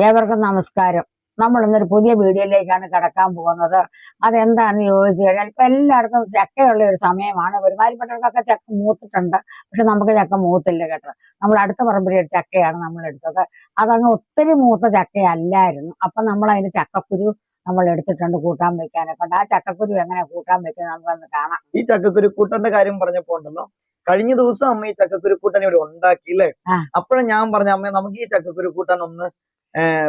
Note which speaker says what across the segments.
Speaker 1: ഏവർക്കും നമസ്കാരം. നമ്മൾ ഇന്നൊരു പുതിയ വീഡിയോയിലേക്കാണ് കിടക്കാൻ പോകുന്നത്. അതെന്താണെന്ന് ചോദിച്ചു കഴിഞ്ഞാൽ ഇപ്പൊ എല്ലായിടത്തും ചക്കയുള്ള ഒരു സമയമാണ്. ഒരുമാതിരിപ്പെട്ടവർക്കൊക്കെ ചക്ക മൂത്തിട്ടുണ്ട്. പക്ഷെ നമുക്ക് ചക്ക മൂത്തില്ല കേട്ടോ. നമ്മൾ അടുത്ത പറമ്പിലെ ഒരു ചക്കയാണ് നമ്മൾ എടുത്തത്. അതങ്ങ് ഒത്തിരി മൂത്ത ചക്കയല്ലായിരുന്നു. അപ്പൊ നമ്മൾ അതിന് ചക്കക്കുരു നമ്മൾ എടുത്തിട്ടുണ്ട് കൂട്ടാൻ വെക്കാനൊക്കെ ഉണ്ട്. ആ ചക്കക്കുരു എങ്ങനെ കൂട്ടാൻ വെക്കുന്നത് നമുക്കൊന്ന് കാണാം.
Speaker 2: ഈ ചക്കക്കുരു കൂട്ടന്റെ കാര്യം പറഞ്ഞപ്പോ ഉണ്ടല്ലോ. കഴിഞ്ഞ ദിവസം അമ്മ ഈ ചക്കക്കുരു കൂട്ടാൻ ഇവിടെ ഉണ്ടാക്കി അല്ലേ. അപ്പോഴും ഞാൻ പറഞ്ഞ അമ്മ നമുക്ക് ഈ ചക്കക്കുരു കൂട്ടാൻ ഒന്ന്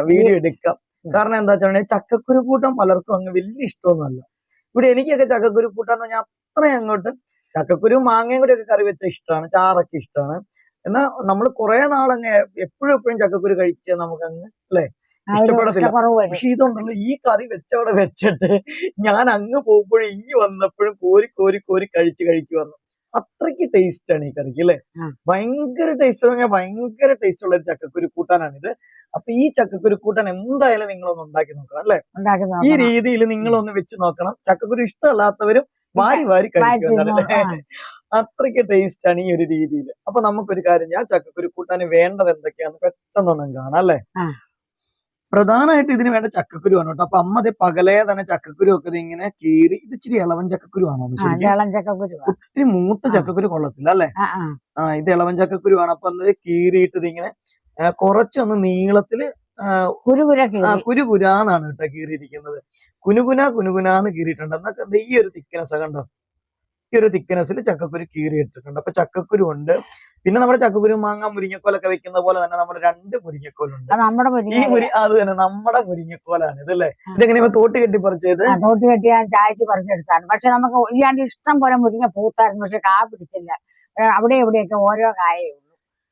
Speaker 2: വീഡിയോ എടുക്കാം. കാരണം എന്താ വെച്ചാൽ ചക്കക്കുരു കൂട്ടാൻ പലർക്കും അങ്ങ് വലിയ ഇഷ്ടമൊന്നുമല്ല. ഇവിടെ എനിക്കൊക്കെ ചക്കക്കുരു കൂട്ടാന്ന് പറഞ്ഞാൽ അത്രയും അങ്ങോട്ട് ചക്കക്കുരു മാങ്ങയും കൂടി ഒക്കെ കറി വെച്ച ഇഷ്ടമാണ് ചാറൊക്കെ ഇഷ്ടമാണ് എന്നാൽ നമ്മൾ കുറെ നാളങ്ങ് എപ്പോഴും എപ്പോഴും ചക്കക്കുരു കഴിച്ചാൽ നമുക്ക് അങ്ങ്
Speaker 1: ഒരു
Speaker 2: ഇഷ്ടപ്പെടത്തില്ല. പക്ഷെ ഇതുണ്ടല്ലോ ഈ കറി വെച്ചവിടെ വെച്ചിട്ട് ഞാൻ അങ്ങ് പോകുമ്പോഴും ഇങ്ങ് വന്നപ്പോഴും കോരി കോരി കോരി കഴിച്ച് കഴിച്ചു വന്നു. അത്രയ്ക്ക് ടേസ്റ്റ് ആണ് ഈ കറിക്ക് അല്ലെ? ഭയങ്കര ടേസ്റ്റ് പറഞ്ഞാൽ ഭയങ്കര ടേസ്റ്റ് ഉള്ള ഒരു ചക്കക്കുരു കൂട്ടാനാണ് ഇത് അപ്പൊ ഈ ചക്കക്കുരു കൂട്ടാൻ എന്തായാലും നിങ്ങളൊന്ന് ഉണ്ടാക്കി നോക്കണം അല്ലെ? ഈ രീതിയിൽ നിങ്ങളൊന്ന് വെച്ച് നോക്കണം. ചക്കക്കുരു ഇഷ്ടമല്ലാത്തവരും വാരി വാരി കഴിക്കും
Speaker 1: വാരി
Speaker 2: എന്നാണ്
Speaker 1: തിന്നോ.
Speaker 2: അല്ലേ? അത്രയ്ക്ക് ടേസ്റ്റ് ആണ് ഈ ഒരു രീതിയിൽ. അപ്പൊ നമുക്കൊരു കാര്യം ഞാൻ ചക്കക്കുരു കൂട്ടാന് വേണ്ടത് എന്തൊക്കെയാന്ന് പെട്ടെന്നൊന്നും കാണാം അല്ലെ? പ്രധാനമായിട്ട് ഇതിന് വേണ്ട ചക്കക്കുരു ആണ് കേട്ടോ. അപ്പൊ അമ്മ അതേ പകലേ തന്നെ ചക്കക്കുരു ഒക്കെ ഇങ്ങനെ കീറി ഇത് ഇച്ചിരി ഇളവൻ ചക്കക്കുരു ആണോ ഒത്തിരി മൂത്ത ചക്കക്കുരു കൊള്ളത്തില്ല അല്ലെ?
Speaker 1: ആ
Speaker 2: ഇത് ഇളവൻ ചക്കക്കുരു ആണ്. അപ്പൊ അത് കീറിയിട്ട് ഇതിങ്ങനെ കുറച്ചൊന്ന് നീളത്തിൽ കുരുകുരാന്നാണ് കേട്ടോ കീറിയിരിക്കുന്നത്. കുനുകുന കുനുകുനാന്ന് കീറിയിട്ടുണ്ട്. എന്നൊക്കെ ഈ ഒരു തിക്നെസ് കണ്ടോ? ഈ ഒരു തിക്നെസ്സിൽ ചക്കക്കുരു കീറിയിട്ടിട്ടുണ്ട്. അപ്പൊ ചക്കക്കുരു ഉണ്ട്. പിന്നെ നമ്മുടെ ചക്കക്കുരു മാങ്ങ മുരിങ്ങക്കോലൊക്കെ വെക്കുന്ന പോലെ തന്നെ നമ്മുടെ രണ്ട് മുരിങ്ങക്കോലുണ്ട്. ഈ മുരി അത് തന്നെ നമ്മുടെ മുരിങ്ങക്കോലാണ് ഇതല്ലേ? ഇതെങ്ങനെയാ തോട്ട് കെട്ടി പറിച്ചത്?
Speaker 1: തോട്ട് കെട്ടി ഞാൻ ചായച്ച് പറിച്ചെടുത്താണ്. പക്ഷെ നമുക്ക് ഇല്ലാണ്ട് ഇഷ്ടം പോലെ മുരിങ്ങ പൂത്തായിരുന്നു പക്ഷെ കാ പിടിച്ചില്ല. അവിടെ ഇവിടെയൊക്കെ ഓരോ കായേ ഉള്ളൂ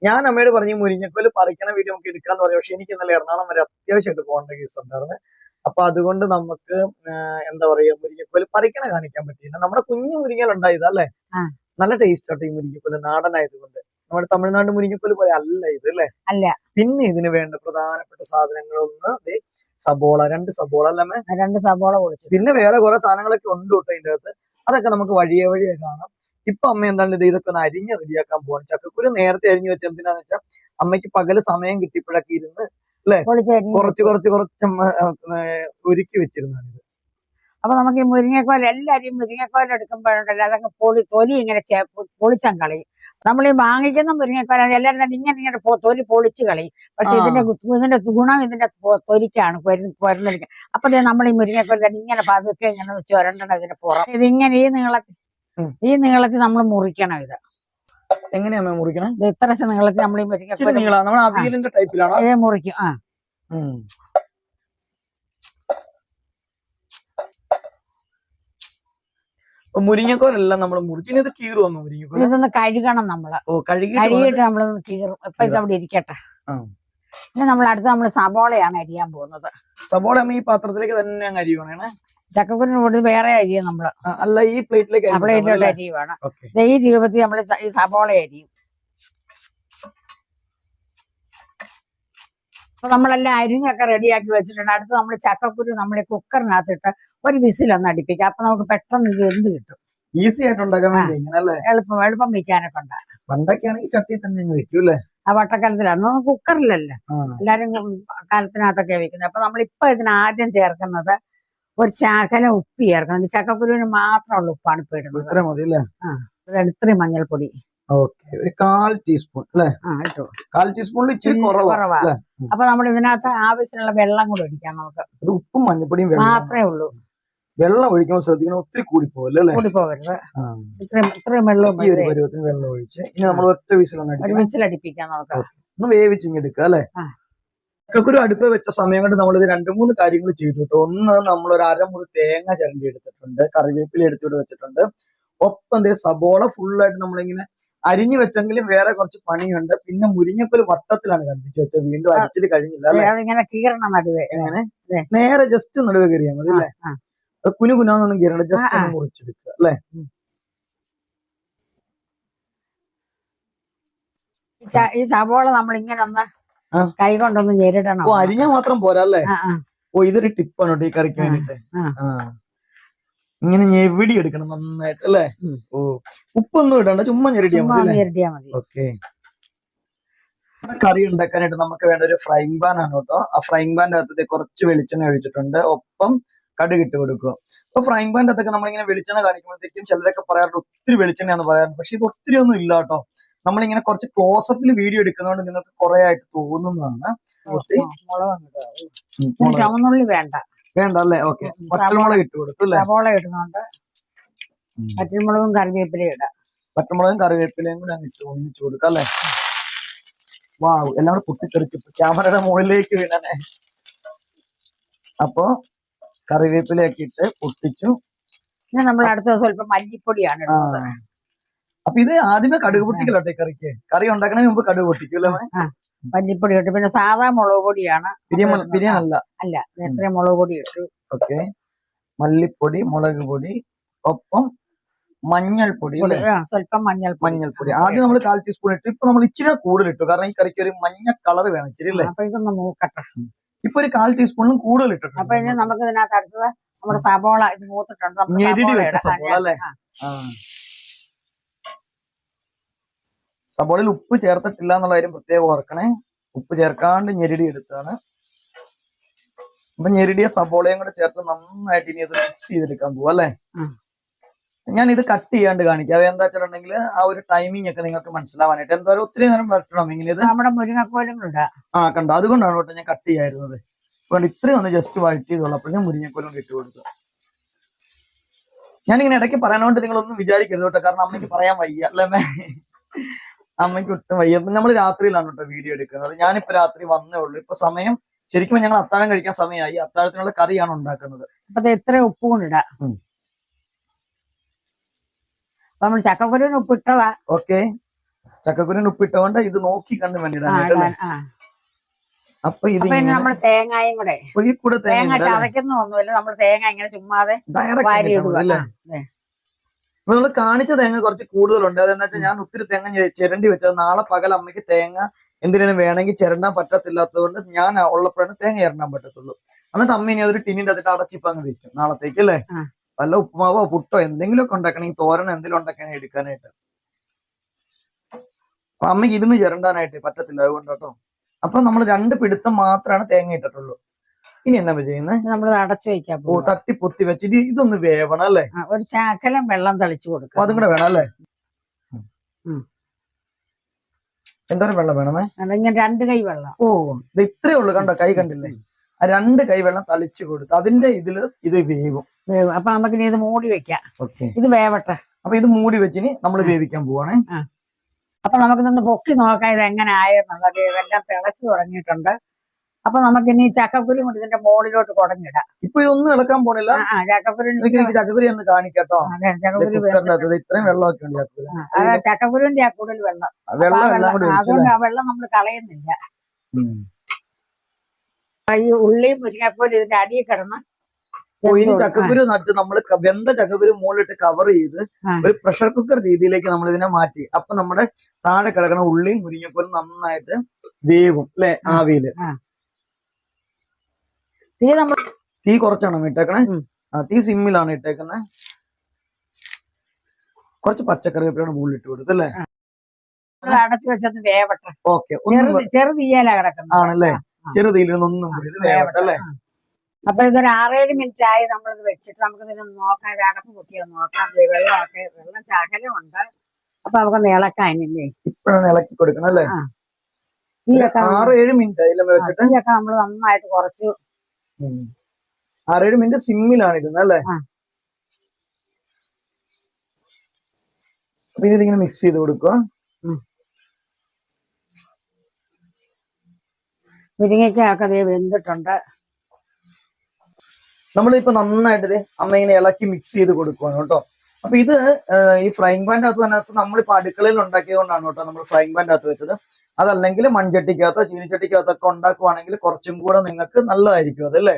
Speaker 2: ഞാൻ അമ്മയോട് പറഞ്ഞു മുരിഞ്ഞക്കോൽ മുരിങ്ങക്കോൽ പറിക്കണ വീഡിയോ നമുക്ക് എടുക്കാന്ന് പറഞ്ഞു. പക്ഷെ എനിക്ക് ഇന്നലെ എറണാകുളം വരെ അത്യാവശ്യമായിട്ട് പോകേണ്ട കേസ് ഉണ്ടായിരുന്നു. അപ്പൊ അതുകൊണ്ട് നമുക്ക് എന്താ പറയാ മുരിങ്ങക്കോൽ പറിക്കണ കാണിക്കാൻ പറ്റില്ല നമ്മുടെ കുഞ്ഞു മുരിങ്ങൽ ഉണ്ടായത് അല്ലേ? നല്ല ടേസ്റ്റ് ആട്ടോ ഈ മുരിങ്ങക്കോൽ നാടനായതുകൊണ്ട്. നമ്മുടെ തമിഴ്നാട് മുരിങ്ങക്കോൽ പോലെ അല്ല ഇത് അല്ലേ?
Speaker 1: അല്ല.
Speaker 2: പിന്നെ ഇതിന് വേണ്ട പ്രധാനപ്പെട്ട സാധനങ്ങളൊന്ന് സബോള രണ്ട് സബോള അല്ലമ്മേ
Speaker 1: രണ്ട് സബോള പൊളിച്ചു
Speaker 2: പിന്നെ വേറെ കുറെ സാധനങ്ങളൊക്കെ ഉണ്ട് കേട്ടോ ഇതിന്റെ അകത്ത്. അതൊക്കെ നമുക്ക് വഴിയെ വഴിയെ കാണാം. ഇപ്പൊ അമ്മ എന്താണ് ഇത് ഇതൊക്കെ ഒന്ന് അരിഞ്ഞ് റെഡിയാക്കാൻ പോവാണ്. ചക്കക്കുരു നേരത്തെ അരിഞ്ഞു വെച്ച എന്തിനാന്ന് വെച്ചാൽ അമ്മയ്ക്ക് പകൽ സമയം കിട്ടിയപ്പോഴൊക്കെ ഇരുന്ന്
Speaker 1: അല്ലെ?
Speaker 2: കുറച്ച് കുറച്ച് കുറച്ച് ഒരുക്കി വെച്ചിരുന്നാണ് ഇത്.
Speaker 1: അപ്പൊ നമുക്ക് ഈ മുരിങ്ങക്കോൽ എല്ലാരെയും മുരിങ്ങക്കോൽ എടുക്കുമ്പോഴുണ്ടല്ലോ അതൊക്കെ പൊളി തൊലി ഇങ്ങനെ പൊളിച്ചാൻ കളയും. നമ്മൾ ഈ വാങ്ങിക്കുന്ന മുരിങ്ങക്കോൽ എല്ലാവരും തന്നെ ഇങ്ങനെ ഇങ്ങനെ തൊലി പൊളിച്ച് കളയും. പക്ഷെ ഇതിന്റെ ഇതിന്റെ ഗുണം ഇതിന്റെ തൊലിക്കാണ് പൊരുന്നിരിക്കുക അപ്പൊ നമ്മൾ ഈ മുരിങ്ങക്കോൽ തന്നെ ഇങ്ങനെ പതുക്കെ ഇങ്ങനെ ചുരണ്ടണം ഇതിന്റെ പുറം. ഇതിങ്ങനെ ഈ
Speaker 2: ഉം.
Speaker 1: ഈ നീളത്തിൽ നമ്മൾ മുറിക്കണം ഇത്.
Speaker 2: എങ്ങനെയാ മുറിക്കണേ?
Speaker 1: ഇത് ഇത്ര നീളത്തിൽ നമ്മൾ
Speaker 2: ടൈപ്പിലാണോ?
Speaker 1: ഇത് മുറിക്കും. ആ.
Speaker 2: മുരിങ്ങക്കോലെല്ലാം നമ്മൾ മുറിച്ച്. ഇത് കീറുവന്നു
Speaker 1: ഇതൊന്ന് കഴുകണം
Speaker 2: നമ്മൾ. കഴുകിയിട്ട്
Speaker 1: നമ്മളൊന്ന് കീറും. ഇപ്പൊ ഇത് അവിടെ ഇരിക്കട്ടെ. പിന്നെ നമ്മൾ അടുത്ത് നമ്മൾ സബോളയാണ് അരിയാൻ പോകുന്നത്.
Speaker 2: സബോള ഈ പാത്രത്തിലേക്ക് തന്നെ അങ്ങ് അരിയണേ
Speaker 1: ചക്കക്കുരിന് കൂടി വേറെ അരിയും നമ്മൾ.
Speaker 2: അല്ല ഈ പ്ലേറ്റിലേക്ക്
Speaker 1: പ്ലേറ്റിലോട്ട്
Speaker 2: ഓക്കെ.
Speaker 1: ദേ ഈ രൂപത്തിൽ നമ്മൾ ഈ സബോള അരിയും. അപ്പൊ നമ്മളെല്ലാം അരിഞ്ഞൊക്കെ റെഡിയാക്കി വെച്ചിട്ടുണ്ട്. അടുത്ത് നമ്മൾ ചക്കക്കുരു നമ്മൾ കുക്കറിനകത്തിട്ട് ഒരു വിസിലൊന്ന് അടിപ്പിക്കാം. അപ്പൊ നമുക്ക് പെട്ടെന്ന് ഇത് എന്ത് കിട്ടും?
Speaker 2: ഈസി ആയിട്ട് ഉണ്ടാക്കാൻ വേണ്ടി ഇങ്ങനെ അല്ലേ?
Speaker 1: എളുപ്പം എളുപ്പം വെക്കാനൊക്കെ ഉണ്ട്
Speaker 2: പണ്ടൊക്കെ ആണെങ്കിൽ ചട്ടി തന്നെ അങ്ങ്
Speaker 1: ആ വട്ടക്കലത്തിലാണ്. കുക്കറിലല്ലേ. എല്ലാരും കാലത്തിനകത്തൊക്കെ വെക്കുന്നത്. അപ്പൊ നമ്മളിപ്പോ ഇതിനാദ്യം ഇതിന് ആദ്യം ചേർക്കുന്നത് ഒരു ശാഖല ഉപ്പ് ചേർക്കണം. ചക്കക്കുരുവിന് മാത്രമുള്ള ഉപ്പാണ് ഇപ്പൊ ഇടുന്നത്.
Speaker 2: ഇത്ര മതി അല്ലേ?
Speaker 1: ഇത് ഇത്രയും മഞ്ഞൾപ്പൊടി.
Speaker 2: ഓക്കെ ഒരു കാൽ ടീസ്പൂൺ അല്ലേ? കാൽ ടീസ്പൂണിൽ ഇച്ചിരി
Speaker 1: ഇച്ചിരി
Speaker 2: കുറവാ
Speaker 1: കുറവാ. അപ്പൊ നമ്മൾ ഇതിനകത്ത് ആവശ്യമുള്ള വെള്ളം കൂടെ ഒഴിക്കാം നമുക്ക്.
Speaker 2: അത് ഉപ്പും മഞ്ഞപ്പൊടിയും
Speaker 1: മാത്രമേ ഉള്ളൂ.
Speaker 2: വെള്ളം ഒഴിക്കുമ്പോൾ ശ്രദ്ധിക്കണം ഒത്തിരി കൂടി പോകല്ലേ
Speaker 1: കൂടി പോകരുത്. ഇത്രയും ഇത്രയും
Speaker 2: ഈ ഒരു. പരുവത്തിന് വെള്ളം ഒഴിച്ച് ഇനി നമ്മൾ ഒറ്റ വിസിലാണ്
Speaker 1: വിസിലടിപ്പിക്കാം നമുക്ക്.
Speaker 2: ഒന്ന് വേവിച്ചിങ്ങെടുക്കാം അല്ലേ. ചക്കക്കുരു അടുപ്പ് വെച്ച സമയം കൊണ്ട് നമ്മൾ ഇത് രണ്ട് മൂന്ന് കാര്യങ്ങൾ ചെയ്തു കേട്ടോ ഒന്ന് നമ്മൾ ഒരു അരമുറി തേങ്ങ ചിരണ്ടി എടുത്തിട്ടുണ്ട് കറിവേപ്പില എടുത്തിട്ട് വെച്ചിട്ടുണ്ട്. ഒപ്പം ദേ സബോള ഫുള്ളായിട്ട് നമ്മളിങ്ങനെ അരിഞ്ഞു വെച്ചെങ്കിലും വേറെ കുറച്ച് പണിയുണ്ട്. പിന്നെ മുരിങ്ങക്കൊരു വട്ടത്തിലാണ് കണ്ടിച്ചു വെച്ചത്. വീണ്ടും അരിച്ചിട്ട് കഴിഞ്ഞില്ല എങ്ങനെ? നേരെ ജസ്റ്റ് നടുവ് കയറിയാൽ മതി അല്ലെ? കുനു കുനാന്നൊന്നും കയറണ്ട ജസ്റ്റ്. ഒന്ന് മുറിച്ചെടുക്കുക അല്ലെ?
Speaker 1: ഈ സബോള നമ്മൾ ഇങ്ങനെ ഒന്ന്. കൈ കൊണ്ടൊന്ന് ഞെരിടണം.
Speaker 2: ഓ അരിഞ്ഞാൽ മാത്രം
Speaker 1: പോരല്ലേ.
Speaker 2: ഓ ഇതൊരു ടിപ്പാണ് കേട്ടോ ഈ കറിക്ക് വേണ്ടിട്ട്. ഇങ്ങനെ ഞെവിടി എടുക്കണം നന്നായിട്ട് അല്ലേ. ഓ ഉപ്പൊന്നും ഇടണ്ട ചുമ്മാ ഞെരടിയാ മതി
Speaker 1: ഒന്ന് ഞെരിടിയാ മതി.
Speaker 2: ഓക്കെ. കറി ഉണ്ടാക്കാനായിട്ട് നമുക്ക് വേണ്ട ഒരു ഫ്രൈങ് പാൻ ആണ് കേട്ടോ ആ ഫ്രൈങ് പാന്റെ അകത്ത് കുറച്ച് വെളിച്ചെണ്ണ ഒഴിച്ചിട്ടുണ്ട്. ഒപ്പം കടുക് ഇട്ട് കൊടുക്കുക. അപ്പൊ ഫ്രൈങ് പാന്റെ അകത്തൊക്കെ നമ്മളിങ്ങനെ വെളിച്ചെണ്ണ കാണിക്കുമ്പോഴത്തേക്കും ചിലരൊക്കെ പറയാറുണ്ട് ഒത്തിരി വെളിച്ചെണ്ണയാന്ന് പറയാറുണ്ട്. പക്ഷെ ഇത് ഒത്തിരി ഒന്നും ഇല്ല കേട്ടോ നമ്മളിങ്ങനെ കുറച്ച് ക്ലോസപ്പിൽ വീഡിയോ എടുക്കുന്നതുകൊണ്ട് നിങ്ങൾക്ക് കുറെ ആയിട്ട് തോന്നുന്നതാണ്.
Speaker 1: ചുവന്നുള്ളി വേണ്ട.
Speaker 2: വേണ്ട അല്ലേ? ഓക്കെ. പച്ചമുളക് ഇട്ട് കൊടുത്തു അല്ലേ?
Speaker 1: സവോള ഇടുന്നുണ്ട് പച്ചമുളകും കറിവേപ്പിലയും ഇടാം.
Speaker 2: പച്ചമുളകും കറിവേപ്പിലയും കൂടെ അങ്ങ് ഇട്ട് ഒന്നിച്ചു കൊടുക്കാം അല്ലേ? വാ എല്ലാം കൂടെ ക്യാമറയുടെ മുകളിലേക്ക് വീണേ അപ്പോ കറിവേപ്പിലയൊക്കെ ഇട്ട് പൊട്ടിച്ചു.
Speaker 1: നമ്മൾ അടുത്ത സ്വല്പം മല്ലിപ്പൊടിയാണ്
Speaker 2: അപ്പൊ ഇത് ആദ്യമേ കടുക് പൊട്ടിക്കലോട്ടെ കറിക്ക്? കറി ഉണ്ടാക്കണതിന് മുമ്പ് കടുക് പൊട്ടിക്കല്ലോ
Speaker 1: മല്ലിപ്പൊടി ഇട്ട് പിന്നെ സാധാ മുളക് പൊടിയാണ്.
Speaker 2: ബിരിയാണി ബിരിയാണല്ല
Speaker 1: അല്ല. നേരത്തെ മുളക് പൊടി ഇട്ടു.
Speaker 2: ഓക്കെ. മല്ലിപ്പൊടി മുളക് പൊടി ഒപ്പം മഞ്ഞൾപ്പൊടി
Speaker 1: പൊടി, സ്വല്പം മഞ്ഞൾ
Speaker 2: മഞ്ഞൾപ്പൊടി. ആദ്യം നമ്മൾ കാൽ ടീസ്പൂൺ ഇട്ട്. ഇപ്പൊ നമ്മൾ ഇച്ചിരി കൂടുതൽ ഇട്ടു കാരണം ഈ കറിക്ക് ഒരു മഞ്ഞ കളർ വേണം ഇച്ചിരി അല്ലേ?
Speaker 1: അപ്പൊ ഇതൊന്ന് മൂക്കട്ടെ.
Speaker 2: ഇപ്പൊ ഒരു കാൽ ടീസ്പൂണിലും കൂടുതൽ ഇട്ടു
Speaker 1: അപ്പൊ ഇനി നമുക്ക് ഇതിനകത്ത് അടുത്തത് നമ്മുടെ സബോള ഇത് മൂത്തിട്ടുണ്ട്.
Speaker 2: ഞെരിടി വെച്ച. സബോള അല്ലേ? സബോളയിൽ ഉപ്പ് ചേർത്തിട്ടില്ല എന്നുള്ള കാര്യം പ്രത്യേകം ഓർക്കണേ. ഉപ്പ് ചേർക്കാണ്ട് ഞെരിടി എടുത്താണ്. അപ്പൊ ഞെരിടിയ സബോളയും കൂടെ ചേർത്ത് നന്നായിട്ട് ഇനി അത് മിക്സ് ചെയ്തെടുക്കാൻ പോവാ അല്ലേ? ഞാൻ ഇത് കട്ട് ചെയ്യാണ്ട് കാണിക്കാം. അത് എന്താ വെച്ചിട്ടുണ്ടെങ്കിൽ ആ ഒരു ടൈമിംഗ് ഒക്കെ നിങ്ങൾക്ക് മനസ്സിലാവാനായിട്ട് എന്തായാലും ഒത്തിരി നേരം വരട്ടണം ഇങ്ങനെ ഇത്
Speaker 1: നമ്മുടെ മുരിങ്ങക്കോലും
Speaker 2: ആ കണ്ടോ? അതുകൊണ്ടാണ് കേട്ടോ ഞാൻ കട്ട് ചെയ്യായിരുന്നത്. അതുകൊണ്ട് ഇത്രയും ഒന്ന് ജസ്റ്റ് വഴറ്റി ചെയ്തോളൂ. അപ്പോൾ ഞാൻ മുരിങ്ങക്കോലും ഇട്ട് കൊടുത്തു ഞാനിങ്ങനെ ഇടയ്ക്ക് പറയാനോണ്ട് നിങ്ങളൊന്നും വിചാരിക്കരുത് കേട്ടോ. കാരണം അമ്മയ്ക്ക് പറയാൻ വയ്യ അല്ലേ? അമ്മയ്ക്ക് ഒട്ടും വയ്യ. നമ്മൾ രാത്രിയിലാണ് കേട്ടോ വീഡിയോ എടുക്കുന്നത്. ഞാനിപ്പോ രാത്രി വന്നേ ഉള്ളൂ. ഇപ്പൊ സമയം ശരിക്കും ഞങ്ങൾ അത്താഴം കഴിക്കാൻ സമയമായി അത്താഴത്തിനുള്ള കറിയാണ് ഉണ്ടാക്കുന്നത്.
Speaker 1: അപ്പൊ എത്ര ഉപ്പ് കൊണ്ടിടാം നമ്മൾ ചക്കക്കുരുവിന് ഉപ്പ് ഇട്ടതാ.
Speaker 2: ഓക്കെ. ചക്കക്കുരുവിന് ഉപ്പിട്ടുകൊണ്ട് ഇത് നോക്കി കണ്ടു
Speaker 1: ഇടാൻ.
Speaker 2: അപ്പൊ ഇത്
Speaker 1: നമ്മൾ തേങ്ങയും കൂടെ.
Speaker 2: ഈ കൂടെ
Speaker 1: തേങ്ങ ചതയ്ക്കുന്ന ഒന്നുമില്ല. നമ്മൾ തേങ്ങ ഇങ്ങനെ ചുമ്മാതെ വാരി
Speaker 2: ഡയറക്റ്റ്
Speaker 1: ഇടുക
Speaker 2: അല്ലേ
Speaker 1: ആ, അതെ.
Speaker 2: അപ്പൊ നമ്മൾ കാണിച്ച തേങ്ങ കുറച്ച് കൂടുതലുണ്ട്. അതെന്താ വെച്ചാൽ ഞാൻ ഒത്തിരി തേങ്ങ ചിരണ്ടി വെച്ചത്. നാളെ പകൽ അമ്മയ്ക്ക് തേങ്ങ എന്തിനും വേണമെങ്കിൽ ചിരണ്ടാൻ പറ്റത്തില്ലാത്തത് കൊണ്ട് ഞാൻ ഉള്ളപ്പോഴാണ് തേങ്ങ ചിരണ്ടാൻ പറ്റത്തുള്ളൂ. എന്നിട്ട് അമ്മ ഇനി അതൊരു ടിന്നിന്റെ അതിട്ട് അടച്ചിപ്പ് അങ്ങ് വെക്കും നാളത്തേക്ക് അല്ലേ. വല്ല ഉപ്പുമാവോ പുട്ടോ എന്തെങ്കിലും ഒക്കെ ഉണ്ടാക്കണമെങ്കിൽ തോരണം എന്തെങ്കിലും ഉണ്ടാക്കണേ എടുക്കാനായിട്ട്. അപ്പൊ അമ്മയ്ക്ക് ഇരുന്ന് ചിരണ്ടാനായിട്ട് പറ്റത്തില്ല അതുകൊണ്ട് കേട്ടോ അപ്പൊ നമ്മൾ രണ്ട് പിടുത്തം മാത്രമാണ് തേങ്ങ ഇട്ടിട്ടുള്ളൂ. ഇനി എന്നാ ചെയ്യുന്നത്
Speaker 1: നമ്മൾ അടച്ചു വെക്കാം
Speaker 2: ഓ തട്ടി പൊത്തി വെച്ച് ഇനി ഇതൊന്ന് വേവണം അല്ലേ?
Speaker 1: ഒരു ശാക്കലം വെള്ളം തളിച്ചു കൊടുക്കും.
Speaker 2: അതും കൂടെ വേണം അല്ലേ. എന്തോരം വെള്ളം വേണമേ?
Speaker 1: ഇങ്ങനെ രണ്ട് കൈ വെള്ളം.
Speaker 2: ഓ ഇത് ഇത്രേ ഉള്ളു കണ്ടോ കൈ കണ്ടില്ലേ? ആ രണ്ട് കൈ വെള്ളം തളിച്ചു കൊടുത്ത് അതിന്റെ ഇതിൽ ഇത് വേവും.
Speaker 1: വേവും. അപ്പൊ നമുക്ക് ഇത് മൂടി വെക്കാം. ഇത് വേവട്ടെ.
Speaker 2: അപ്പൊ ഇത് മൂടി വെച്ചിനി നമ്മൾ വേവിക്കാൻ പോവാണേ.
Speaker 1: അപ്പൊ നമുക്കിതൊന്ന് പൊക്കി നോക്കാം ഇത് എങ്ങനെ ആയെന്നുള്ളത്. ഇതെല്ലാം തിളച്ചു തുടങ്ങിയിട്ടുണ്ട്. അപ്പൊ നമുക്കിനി ചക്കക്കുരു കൊണ്ട് ഇതിന്റെ മുകളിലോട്ട് കുടഞ്ഞിടാം.
Speaker 2: ഇപ്പൊ ഇതൊന്നും ഇളക്കാൻ പോണില്ല.
Speaker 1: ആ ചക്കക്കുരു
Speaker 2: ഒന്ന് കാണിക്കട്ടോ.
Speaker 1: ചക്കക്കുരു
Speaker 2: ഇത്രയും വെള്ളമൊക്കെ ഉണ്ട് ചക്കക്കുരി.
Speaker 1: ചക്കക്കുരുവിന്റെ ആ കൂടുതൽ വെള്ളം.
Speaker 2: ആ വെള്ളം നമ്മൾ
Speaker 1: അതുകൊണ്ട് ആ വെള്ളം നമ്മൾ കളയുന്നില്ല. ഈ ഉള്ളിയും മുരിങ്ങപ്പോലും ഇതിന്റെ അടിയിൽ കിടന്ന്
Speaker 2: ഇനി. ചക്കക്കുരു നട്ട് നമ്മൾ വെന്ത ചക്കക്കുരു മുകളിലിട്ട് കവർ ചെയ്ത് ഒരു പ്രഷർ കുക്കർ രീതിയിലേക്ക് നമ്മൾ ഇതിനെ മാറ്റി. അപ്പൊ നമ്മുടെ താഴെ കിടക്കുന്ന ഉള്ളിയും മുരിങ്ങപ്പോലും നന്നായിട്ട് വേവും അല്ലെ ആവിയിൽ.
Speaker 1: തീ നമ്മൾ
Speaker 2: തീ കുറച്ചാണോ ഇട്ടേക്കണേ? ആ തീ സിമ്മിലാണ് ഇട്ടേക്കുന്നത് കുറച്ച് പച്ചക്കറി വേപ്പിലാണ് മുകളിൽ ഇട്ട് കൊടുത്തു അല്ലേ?
Speaker 1: അടച്ചു വെച്ചത് വേവട്ടെ.
Speaker 2: ഓക്കെ ചെറുതീയല
Speaker 1: ചെറു ചെറു തീയല കിടക്കുന്നത്.
Speaker 2: ആണല്ലേ?
Speaker 1: ആ.
Speaker 2: ചെറുതീലൊന്നും കൂടി ഇത് വേവട്ടെ അല്ലേ.
Speaker 1: അപ്പൊ ഇതൊരു ആറേഴ് മിനിറ്റ് ആയി നമ്മളിത് വെച്ചിട്ട് നമുക്ക് ഇതിനെ നോക്കാം. അടപ്പ് പൊട്ടിയത് നോക്കാം. വെള്ളമൊക്കെ വെള്ളം ശകലമുണ്ട്. അപ്പൊ നമുക്ക് ഇളക്കാം
Speaker 2: ഇപ്പഴാണ് ഇളക്കി കൊടുക്കണം അല്ലേ? ആറ് ഏഴ് മിനിറ്റ്
Speaker 1: ആയില്ലേ
Speaker 2: വെച്ചിട്ട്?
Speaker 1: നമ്മൾ നന്നായിട്ട് കുറച്ച്.
Speaker 2: ആറേഴ് മിനിറ്റ് സിമ്മിലാണ് ഇരുന്നത് അല്ലേ? പിന്നെ ഇതിങ്ങനെ മിക്സ് ചെയ്ത് കൊടുക്കുക.
Speaker 1: മുരിങ്ങയ്ക്കൊക്കെ അതേ വെന്തിട്ടുണ്ട്.
Speaker 2: നമ്മളിപ്പോ നന്നായിട്ട് അമ്മ ഇങ്ങനെ ഇളക്കി മിക്സ് ചെയ്ത് കൊടുക്കുവാണ് കേട്ടോ. അപ്പൊ ഇത് ഈ ഫ്രൈങ് പാന്റെ അകത്ത് തന്നെ ഇപ്പൊ നമ്മളിപ്പോ അടുക്കളയിൽ ഉണ്ടാക്കിയതുകൊണ്ടാണ് കേട്ടോ നമ്മൾ ഫ്രൈങ് പാന്റെ അകത്ത് വെച്ചത്. അതല്ലെങ്കിൽ മൺചട്ടിക്കകത്തോ ചീനിച്ചട്ടിക്കകത്തോ ഒക്കെ ഉണ്ടാക്കുവാണെങ്കിൽ കുറച്ചും കൂടെ നിങ്ങൾക്ക് നല്ലതായിരിക്കും അതല്ലേ.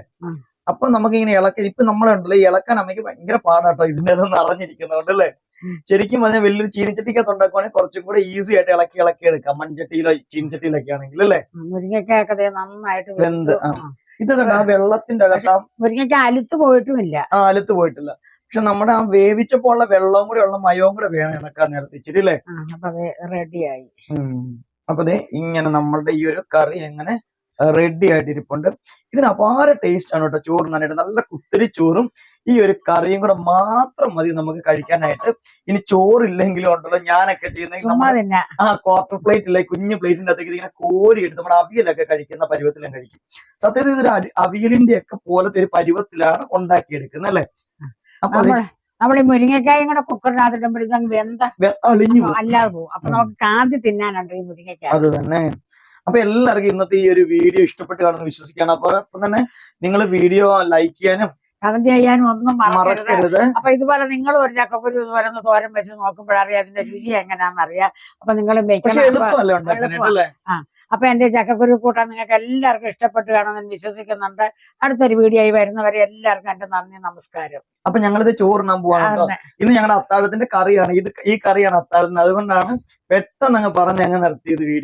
Speaker 2: അപ്പൊ നമുക്ക് ഇങ്ങനെ ഇളക്ക ഇപ്പൊ നമ്മളുണ്ടല്ലോ ഈ ഇളക്കാൻ അമ്മയ്ക്ക് ഭയങ്കര പാടാട്ടോ ഇതിന്റെ അതൊന്നും അറിഞ്ഞിരിക്കുന്നതുകൊണ്ട് അല്ലേ. ശരിക്കും പറഞ്ഞാൽ വലിയൊരു ചീനിച്ചട്ടിക്കകത്ത് ഉണ്ടാക്കുവാണെങ്കിൽ കുറച്ചും കൂടെ ഈസി ആയിട്ട് ഇളക്കി ഇളക്കി എടുക്കാം. മൺചട്ടിയിലോ ചീനിച്ചട്ടിയിലൊക്കെ ആണെങ്കിൽ അല്ലേ?
Speaker 1: നന്നായിട്ട്
Speaker 2: വെന്ത്. ഇത് കണ്ട ആ വെള്ളത്തിന്റെ അകത്താം
Speaker 1: അലുത്ത് പോയിട്ടുമില്ല.
Speaker 2: ആ അലുത്ത് പോയിട്ടില്ല. പക്ഷെ നമ്മുടെ ആ വേവിച്ചപ്പോ ഉള്ള വെള്ളവും കൂടെ ഉള്ള മയവും കൂടെ വേണം ഇളക്കാൻ നേരത്തെ. ഇച്ചിരി അല്ലേ?
Speaker 1: റെഡിയായി
Speaker 2: അപ്പൊ അതെ ഇങ്ങനെ നമ്മളുടെ ഈ ഒരു കറി എങ്ങനെ റെഡി ആയിട്ട് ഇരിപ്പുണ്ട് ഇതിന് അപാര ടേസ്റ്റ് ആണ് കേട്ടോ ചോറിനാനായിട്ട് നല്ല കുത്തിരി ചോറും ഈ ഒരു കറിയും കൂടെ മാത്രം മതി നമുക്ക് കഴിക്കാനായിട്ട്. ഇനി ചോറില്ലെങ്കിലും ഉണ്ടല്ലോ ഞാനൊക്കെ ചെയ്യുന്ന ആ ക്വാർട്ടർ പ്ലേറ്റിലെ കുഞ്ഞു പ്ലേറ്റിന്റെ അകത്തേക്ക് ഇങ്ങനെ കോരി എടുത്ത് നമ്മുടെ അവിയലൊക്കെ കഴിക്കുന്ന പരുവത്തിലും കഴിക്കും. സത്യത്തിൽ ഇതൊരു അവിയലിന്റെ ഒക്കെ പോലത്തെ ഒരു പരുവത്തിലാണ് ഉണ്ടാക്കിയെടുക്കുന്നത് അല്ലെ? അപ്പൊ
Speaker 1: നമ്മൾ നമ്മൾ ഈ മുരിങ്ങക്കായും കൂടെ കുക്കറിനകത്തിടുമ്പോഴത്തേക്ക് വെന്ത
Speaker 2: അളിഞ്ഞു പോകും
Speaker 1: അല്ലാതെ പോകും അപ്പൊ നമുക്ക് കാന്തി തിന്നാനുണ്ട് ഈ മുരിങ്ങക്കായ.
Speaker 2: അത് തന്നെ. അപ്പൊ എല്ലാവർക്കും ഇന്നത്തെ ഈ ഒരു വീഡിയോ ഇഷ്ടപ്പെട്ട് കാണുമെന്ന് വിശ്വസിക്കുകയാണ്. അപ്പൊ അപ്പം തന്നെ നിങ്ങൾ വീഡിയോ ലൈക്ക് ചെയ്യാനും
Speaker 1: കമന്റ് ചെയ്യാനും ഒന്നും മറക്കരുത്. അപ്പൊ ഇതുപോലെ നിങ്ങൾ ഒരു ചക്കപ്പൊരു ഇതുപോലെ ഒന്ന് തോരൻ വെച്ച് നോക്കുമ്പോഴറിയാം അതിന്റെ രുചി എങ്ങനെയാണെന്ന് അറിയാം അപ്പൊ നിങ്ങൾ അപ്പൊ- എന്റെ ചക്കക്കുരു കൂട്ടാൻ നിങ്ങൾക്ക് എല്ലാവർക്കും ഇഷ്ടപ്പെട്ട് കാണുമെന്ന് വിശ്വസിക്കുന്നുണ്ട്. അടുത്തൊരു വീഡിയോ ആയി വരുന്നവരെ എല്ലാവർക്കും എന്റെ നന്ദി നമസ്കാരം.
Speaker 2: അപ്പൊ ഞങ്ങളിത് ചോറിനാൻ പോവാണ്. ഇന്ന് ഞങ്ങളുടെ അത്താഴത്തിന്റെ കറിയാണ്. ഇത് ഈ കറിയാണ് അത്താഴത്തിന്. അതുകൊണ്ടാണ് പെട്ടെന്ന് അങ്ങ് പറഞ്ഞ് അങ്ങ് നിർത്തിയത് വീഡിയോ.